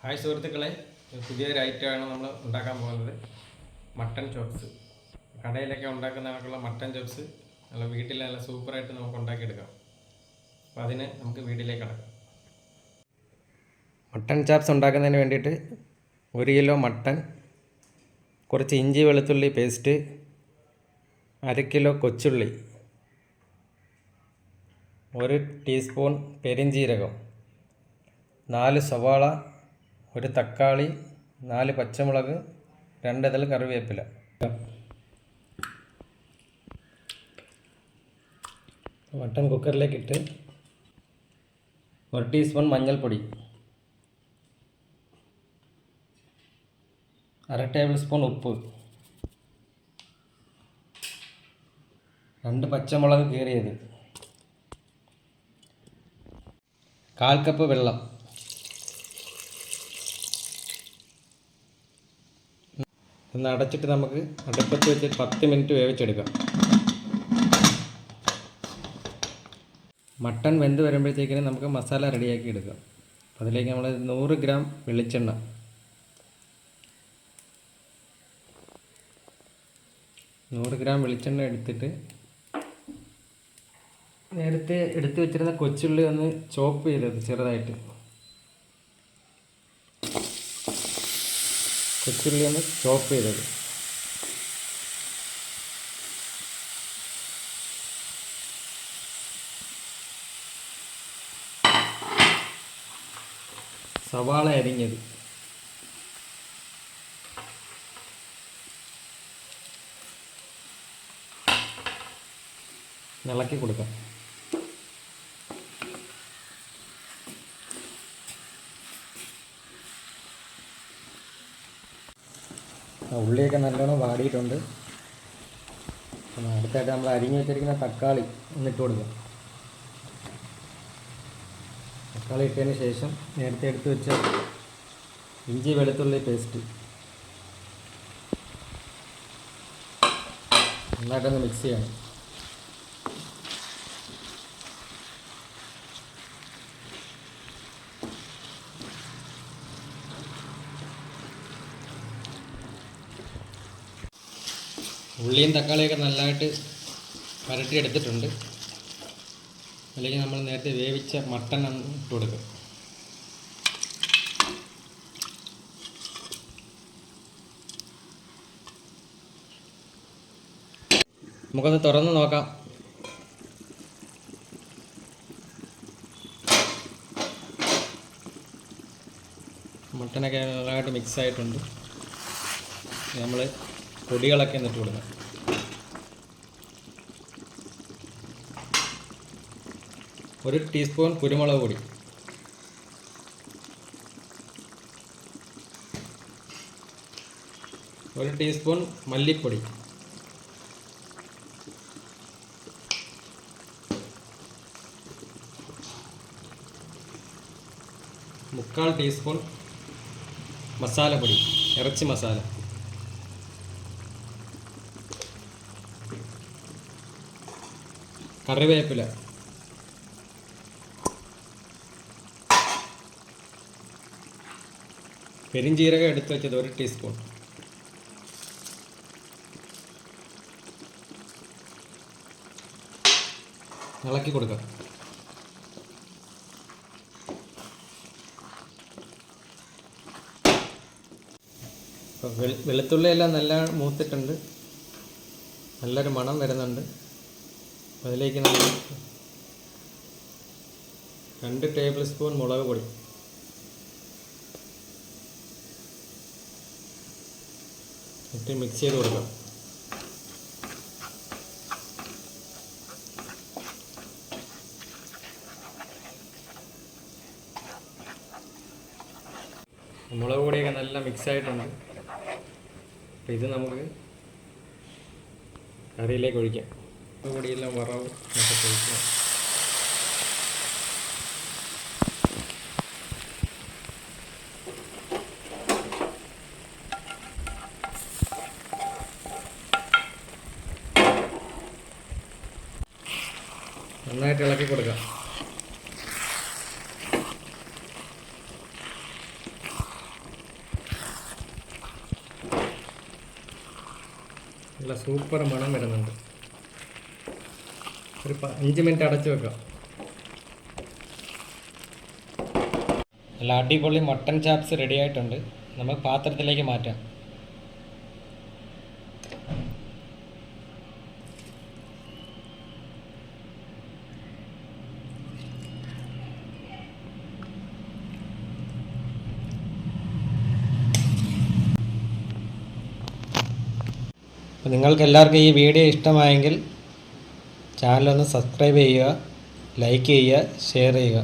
Hi സുഹൃത്തുക്കളെ. പുതിയൊരു ഐറ്റമാണ് നമ്മൾ ഉണ്ടാക്കാൻ പോകുന്നത്. മട്ടൺ ചോപ്സ് കടയിലൊക്കെ ഉണ്ടാക്കുന്ന കണക്കുള്ള മട്ടൺ ചോപ്സ് നല്ല വീട്ടിൽ നല്ല സൂപ്പറായിട്ട് നമുക്ക് ഉണ്ടാക്കിയെടുക്കാം. അപ്പോൾ അതിന് നമുക്ക് വീട്ടിലേക്ക് കടക്കാം. മട്ടൺ ചാപ്സ് ഉണ്ടാക്കുന്നതിന് വേണ്ടിയിട്ട് ഒരു കിലോ മട്ടൺ കുറച്ച് ഇഞ്ചി വെളുത്തുള്ളി പേസ്റ്റ് അര കിലോ കൊച്ചുള്ളി ഒരു ടീസ്പൂൺ പെരിഞ്ജീരകം നാല് സവാള ഒരു തക്കാളി നാല് പച്ചമുളക് രണ്ട് ഇതൾ കറിവേപ്പില. മട്ടൺ കുക്കറിലേക്ക് ഇട്ട് ഒരു ടീസ്പൂൺ മഞ്ഞൾപ്പൊടി അര ടേബിൾ സ്പൂൺ ഉപ്പ് രണ്ട് പച്ചമുളക് കീറിയത് കാൽ കപ്പ് വെള്ളം. ഒന്ന് അടച്ചിട്ട് നമുക്ക് അടുപ്പത്ത് വെച്ച് പത്ത് മിനിറ്റ് വേവിച്ചെടുക്കാം. മട്ടൺ വെന്ത് വരുമ്പോഴത്തേക്കിന് നമുക്ക് മസാല റെഡിയാക്കി എടുക്കാം. അതിലേക്ക് നമ്മൾ നൂറ് ഗ്രാം വെളിച്ചെണ്ണ. നൂറ് ഗ്രാം വെളിച്ചെണ്ണ എടുത്തിട്ട് നേരത്തെ എടുത്തു വെച്ചിരുന്ന കൊച്ചുള്ളി ഒന്ന് ചോപ്പ് ചെയ്തത് ചെറുതായിട്ട്. കൊച്ചുള്ളി ഒന്ന് ചോപ്പ് ചെയ്തത്. സവാള അരിഞ്ഞത്. ഇളക്കി കൊടുക്കാം. ഉള്ളിയൊക്കെ നല്ലോണം വാടിയിട്ടുണ്ട്. അടുത്തായിട്ട് നമ്മൾ അരിഞ്ഞു വെച്ചിരിക്കുന്ന തക്കാളി ഒന്നിട്ട് കൊടുക്കാം. തക്കാളി ഇട്ടതിന് ശേഷം നേരത്തെ എടുത്ത് വെച്ച ഇഞ്ചി വെളുത്തുള്ളി പേസ്റ്റ് നന്നായിട്ടൊന്ന് മിക്സ് ചെയ്യണം. ഉള്ളിയും തക്കാളിയൊക്കെ നല്ലതായിട്ട് വരട്ടിയെടുത്തിട്ടുണ്ട് അല്ലെങ്കിൽ നമ്മൾ നേരത്തെ വേവിച്ച മട്ടൺ ഇട്ട് കൊടുക്കും. നമുക്കൊന്ന് തുറന്ന് നോക്കാം. മട്ടനൊക്കെ നല്ലതായിട്ട് മിക്സ് ആയിട്ടുണ്ട്. നമ്മൾ പൊടികളൊക്കെ എന്നിട്ട് കൊടുക്കുക ഒരു ടീസ്പൂൺ കുരുമുളക് പൊടി. ഒരു ടീസ്പൂൺ മല്ലിപ്പൊടി. മുക്കാൽ ടീസ്പൂൺ മസാലപ്പൊടി ഇറച്ചി മസാല. കറിവേപ്പില. പെരിഞ്ചീരകം എടുത്തു വെച്ചത് ഒരു ടീസ്പൂൺ. ഇളക്കി കൊടുക്കാം. വെളുത്തുള്ളിയെല്ലാം നല്ല മൂത്തിട്ടുണ്ട്. നല്ലൊരു മണം വരുന്നുണ്ട്. അതിലേക്ക് നമ്മൾ രണ്ട് ടേബിൾ സ്പൂൺ മുളക് പൊടി. എന്നിട്ട് മിക്സ് ചെയ്ത് കൊടുക്കാം. മുളക് പൊടിയൊക്കെ നല്ല മിക്സ് ആയിട്ടുണ്ട്. ഇത് നമുക്ക് കറിയിലേക്ക് ഒഴിക്കാം. மற்றபடியெல்லாம் வராது மற்றபடிக்கும் നന്നായിട്ട് ഇളക്കി കൊടുക്കാം നല്ല സൂപ്പർ മണം വരുന്നുണ്ട് ഒരു അഞ്ച് മിനിറ്റ് അടച്ചു വെക്കാം. നല്ല അടിപൊളി മട്ടൺ ചാപ്സ് റെഡി ആയിട്ടുണ്ട്. നമുക്ക് പാത്രത്തിലേക്ക് മാറ്റാം. അപ്പോൾ നിങ്ങൾക്ക് എല്ലാവർക്കും ഈ വീഡിയോ ഇഷ്ടമായെങ്കിൽ ചാനലൊന്ന് സബ്സ്ക്രൈബ് ചെയ്യുക ലൈക്ക് ചെയ്യുക ഷെയർ ചെയ്യുക.